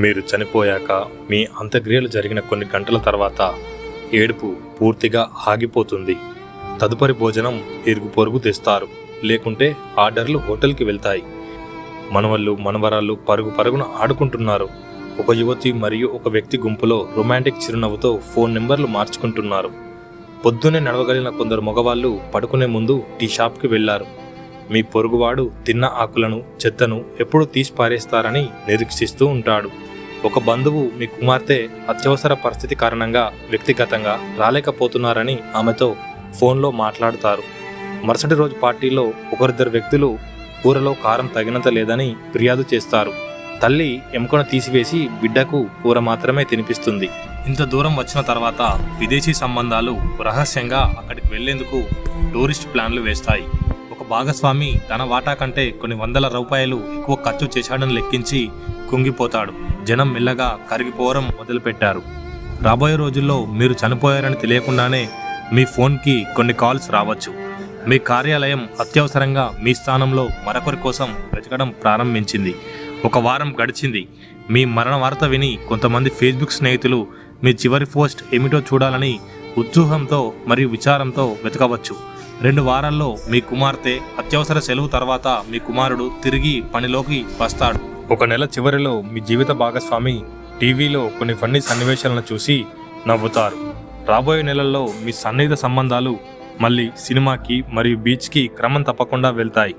మీరు చనిపోయాక మీ అంత్యక్రియలు జరిగిన కొన్ని గంటల తర్వాత ఏడుపు పూర్తిగా ఆగిపోతుంది. తదుపరి భోజనం ఇరుగు పొరుగు తెస్తారు. లేకుంటే ఆర్డర్లు హోటల్కి వెళ్తాయి. మనవళ్ళు మనవరాళ్ళు పరుగు పరుగున ఆడుకుంటున్నారు. ఒక యువతి మరియు ఒక వ్యక్తి గుంపులో రొమాంటిక్ చిరునవ్వుతో ఫోన్ నెంబర్లు మార్చుకుంటున్నారు. పొద్దున్నే నడవగలిగిన కొందరు మగవాళ్ళు పడుకునే ముందు టీ షాప్కి వెళ్ళారు. మీ పొరుగువాడు తిన్న ఆకులను చెత్తను ఎప్పుడు తీసి పారేస్తారని నిరీక్షిస్తూ ఉంటాడు. ఒక బంధువు మీ కుమార్తె అత్యవసర పరిస్థితి కారణంగా వ్యక్తిగతంగా రాలేకపోతున్నారని ఆమెతో ఫోన్లో మాట్లాడతారు. మరుసటి రోజు పార్టీలో ఒకరిద్దరు వ్యక్తులు కూరలో కారం తగినంత లేదని ఫిర్యాదు చేస్తారు. తల్లి ఎముకను తీసివేసి బిడ్డకు కూర మాత్రమే తినిపిస్తుంది. ఇంత దూరం వచ్చిన తర్వాత విదేశీ సంబంధాలు రహస్యంగా అక్కడికి వెళ్ళేందుకు టూరిస్ట్ ప్లాన్లు వేస్తాయి. ఒక భాగస్వామి తన వాటా కంటే కొన్ని వందల రూపాయలు ఎక్కువ ఖర్చు చేశాడని లెక్కించి కుంగిపోతాడు. జనం మెల్లగా కరిగిపోవడం మొదలుపెట్టారు. రాబోయే రోజుల్లో మీరు చనిపోయారని తెలియకుండానే మీ ఫోన్కి కొన్ని కాల్స్ రావచ్చు. మీ కార్యాలయం అత్యవసరంగా మీ స్థానంలో మరొకరి కోసం వెతకడం ప్రారంభించింది. ఒక వారం గడిచింది. మీ మరణ వార్త విని కొంతమంది ఫేస్బుక్ స్నేహితులు మీ చివరి పోస్ట్ ఏమిటో చూడాలని ఉత్సూహంతో మరియు విచారంతో వెతకవచ్చు. రెండు వారాల్లో మీ కుమార్తె అత్యవసర సెలవు తర్వాత మీ కుమారుడు తిరిగి పనిలోకి వస్తాడు. ఒక నెల చివరిలో మీ జీవిత భాగస్వామి టీవీలో కొన్ని ఫన్నీ సన్నివేశాలను చూసి నవ్వుతారు. రాబోయే నెలల్లో మీ సన్నిహిత సంబంధాలు మళ్ళీ సినిమాకి మరియు బీచ్కి క్రమం తప్పకుండా వెళ్తాయి.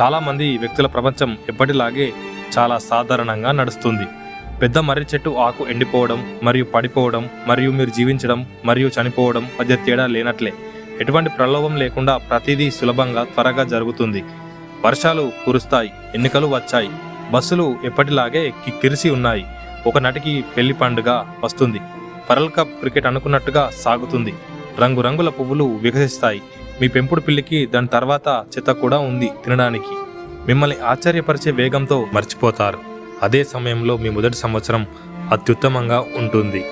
చాలామంది వ్యక్తుల ప్రపంచం ఎప్పటిలాగే చాలా సాధారణంగా నడుస్తుంది. పెద్ద మర్రి చెట్టు ఆకు ఎండిపోవడం మరియు పడిపోవడం మరియు మీరు జీవించడం మరియు చనిపోవడం మధ్య తేడా లేనట్లే. ఎటువంటి ప్రలోభం లేకుండా ప్రతిదీ సులభంగా త్వరగా జరుగుతుంది. వర్షాలు కురుస్తాయి ఎన్నికలు వచ్చాయి. బస్సులు ఎప్పటిలాగే కిక్కిరిసి ఉన్నాయి. ఒక నటికి పెళ్ళి పండుగ వస్తుంది. వరల్డ్ కప్ క్రికెట్ అనుకున్నట్టుగా సాగుతుంది. రంగురంగుల పువ్వులు వికసిస్తాయి. మీ పెంపుడు పిల్లికి దాని తర్వాత చెత్త కూడా ఉంది తినడానికి. మిమ్మల్ని ఆశ్చర్యపరిచే వేగంతో మర్చిపోతారు. అదే సమయంలో మీ మొదటి సంవత్సరం అత్యుత్తమంగా ఉంటుంది.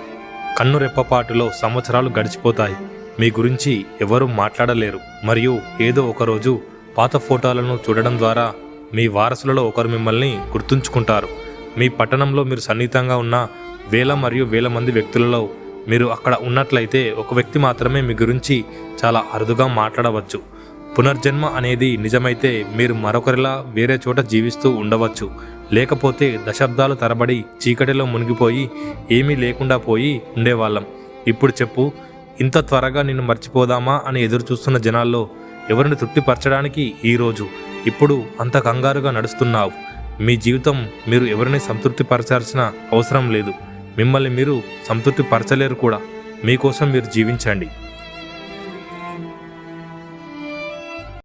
కన్ను రెప్పపాటులో సంవత్సరాలు గడిచిపోతాయి. మీ గురించి ఎవరూ మాట్లాడలేరు. మరియు ఏదో ఒకరోజు పాత ఫోటోలను చూడడం ద్వారా మీ వారసులలో ఒకరు మిమ్మల్ని గుర్తుంచుకుంటారు. మీ పట్టణంలో మీరు సన్నిహితంగా ఉన్న వేల మరియు వేల మంది వ్యక్తులలో మీరు అక్కడ ఉన్నట్లయితే ఒక వ్యక్తి మాత్రమే మీ గురించి చాలా అరుదుగా మాట్లాడవచ్చు. పునర్జన్మ అనేది నిజమైతే మీరు మరొకరిలా వేరే చోట జీవిస్తూ ఉండవచ్చు. లేకపోతే దశాబ్దాలు తరబడి చీకటిలో మునిగిపోయి ఏమీ లేకుండా పోయి ఉండేవాళ్ళం. ఇప్పుడు చెప్పు ఇంత త్వరగా నిన్ను మర్చిపోదామా అని ఎదురు చూస్తున్న జనాల్లో ఎవరిని తృప్తిపరచడానికి ఈరోజు ఇప్పుడు అంత కంగారుగా నడుస్తున్నావు. మీ జీవితం మీరు ఎవరిని సంతృప్తిపరచాల్సిన అవసరం లేదు. మిమ్మల్ని మీరు సంతృప్తిపరచలేరు కూడా. మీకోసం మీరు జీవించండి.